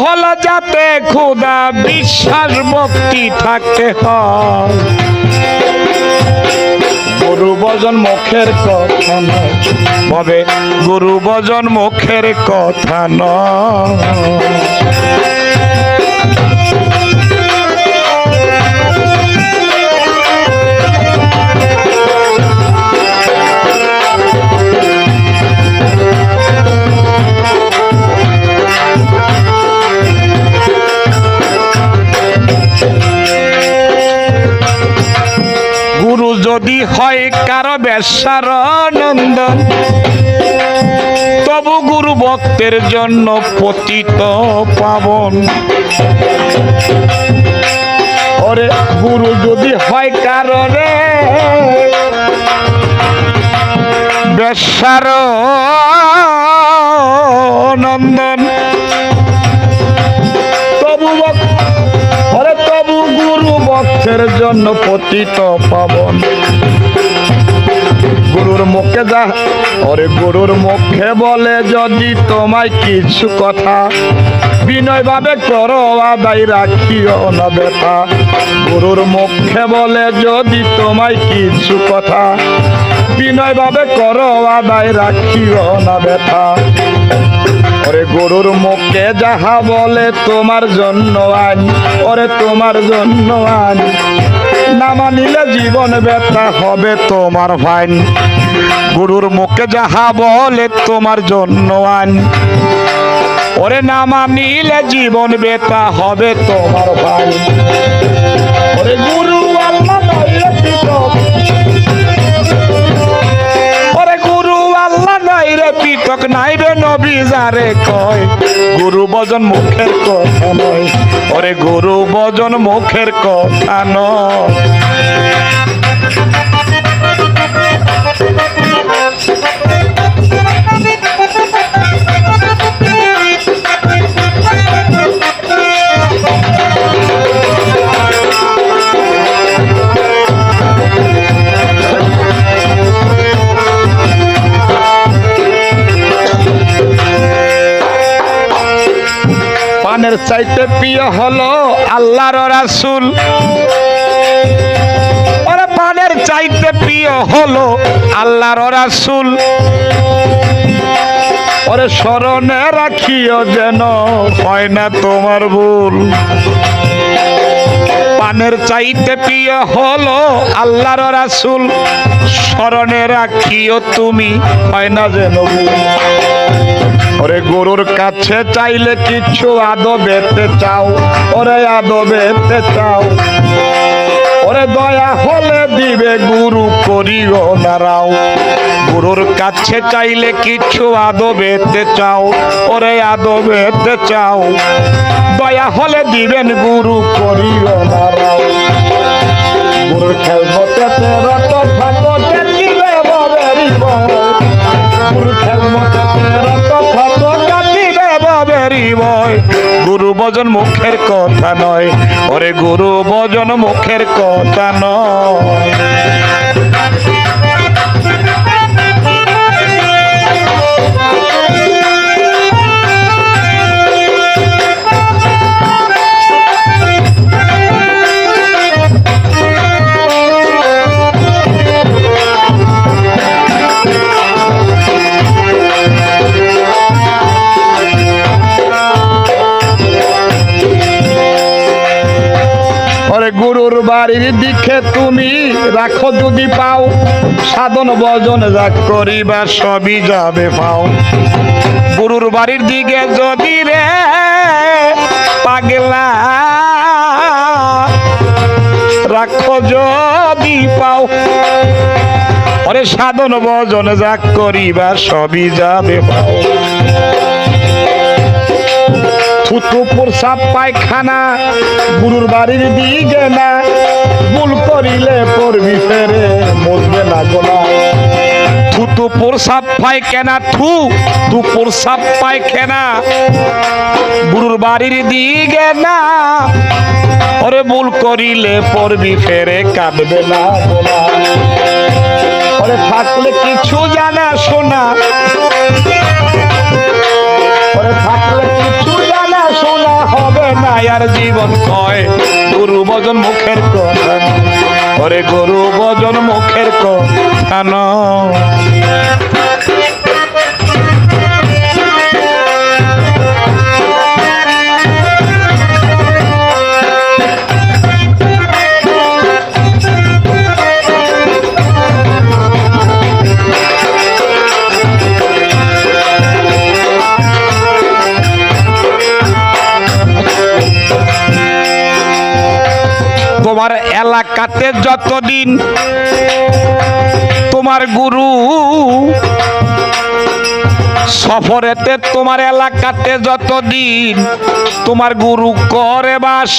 হলো যাতে খুদা বিশ্বাস ভক্তি থাকতে হয়। গুরু বজন মুখের কথা নয়। তবে গুরু বজন মুখের কথা নয়। যদি হয় কারও বেশার নন্দন তবু গুরু ভক্তের জন্য পতিত পাবন। ওরে গুরু যদি হয় কারণে বেশার ভক্তের জন্য পতিত পাবন। গুরুর মুখে যা, ওরে গুরুর মুখে বলে যদি তোমায় কিছু কথা বিনয় ভাবে করো, আদায় রাখিও না ব্যথা। গুরুর মুখে বলে যদি তোমায় কিছু কথা বিনয় ভাবে করো, আদায় রাখিও না ব্যথা। ওরে গরুর মুখে যাহা বলে তোমার জন্য আইন ওরে তোমার জন্য আইন না মানিলে জীবন ব্যথা হবে তোমার ফাইন গরুর মুখে যাহা বলে তোমার জন্য আইন ওরে না মানিলে জীবন ব্যথা হবে তোমার ফাইন যারে কয় গুরু বজন মুখের কথা নয়। ওরে গুরু বজন মুখের কথা নয়। চাইতে প্রিয় হলো আল্লাহর রাসূল। পানের চাইতে প্রিয় হলো আল্লাহর রাসূল। ওরে স্মরণে রাখিও যেন, হয় না তোমার ভুল। পানের চাইতে প্রিয় হলো আল্লাহর রাসূল। স্মরণে রাখিও তুমি, হয় না যেন ভুল। ওরে গরুর কাছে চাইলে কিছু আদো বেতে চাও। ওরে আদো বেতে চাও। ওরে দয়া হলে দিবে গুরু করিও নারাও গুরুর কাছে চাইলে কিছু আদো বেতে চাও। ওরে আদো বেতে চাও। দয়া হলে দিবেন গুরু করিও নারাও গুরুর খেলবতে ভজন মুখের কথা নয়। ওরে গুরু ভজন মুখের কথা নয়। বাড়ির দিকে তুমি রাখো যদি পাও, সাধন ভজন যা করিবা, সবই যাবে পাও। গুরুর বাড়ির দিকে যদি রে পাগলা, রাখো যদি পাও। ওরে সাধন ভজন যা করিবা, সবই যাবে পাও। থুতুপুর সাপ পায়খানা, গুরুর বাড়ির দিকে না। ভুল করিলে পড়বি ফেরে, মরবে না গোলা থুতুপুর সাপ পায়খানা থু দুপুর সাপ পায়খানা। গুরুর বাড়ির দিকে না। ওরে ভুল করিলে পড়বি ফেরে, কাঁদবে না গোলা ওরে থাকলে কিছু জানা শোনা আমার জীবন কয়? গুরু ভজন মুখের কথা। ওরে গুরু ভজন মুখের কথা এলাকাতে যতদিন তোমার গুরু সফরেতে তোমার এলাকাতে যতদিন তোমার গুরু করে বাস,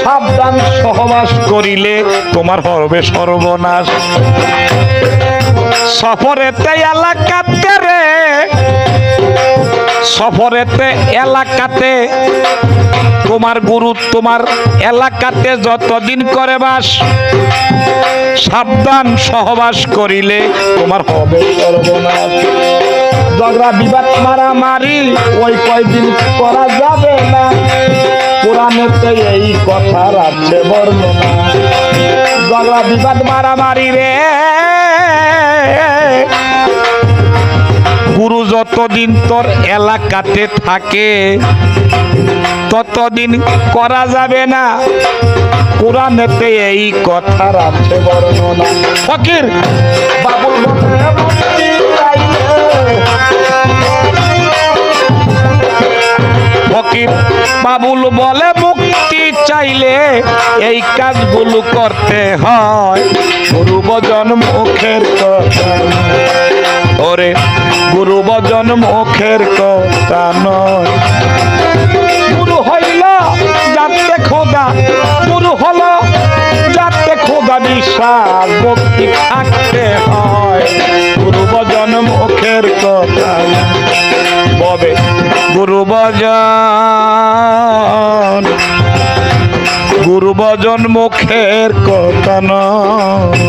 সাবধান সহবাস করিলে তোমার হবে সর্বনাশ। সফরেতে এলাকাতে সফরেতে, এলাকাতে। তোমার গুরু, তোমার এলাকাতে যতদিন করে বাস, সাবধান সহবাস করিলে তোমার হবে ঝগড়া, বিবাদ, মারামারি ওই কয়দিন করা যাবে না। পুরাণেতে এই কথার আছে বর্ণনা। ঝগড়া, বিবাদ, মারামারি রে। যতদিন তোর এলাকাতে থাকে, ততদিন করা যাবে না। কোরআনেতে এই কথার আছে বর্ণনা। ফকির, বাবুল। ফকির, বাবুল বলে, মুক্তি চাইলে এই কাজগুলো করতে হয়। গুরু বজন মুখের কথা। ওরে গুরু বজন মুখের কথা নয়। গুরু হইল যাতে খোদা, গুরু হলো যাতে খোদা বিশ্বাস ভক্তি থাকতে হয়। গুরু বজন মুখের কথা ববে গুরু বজন গুরু বজন মুখের কথা নয়।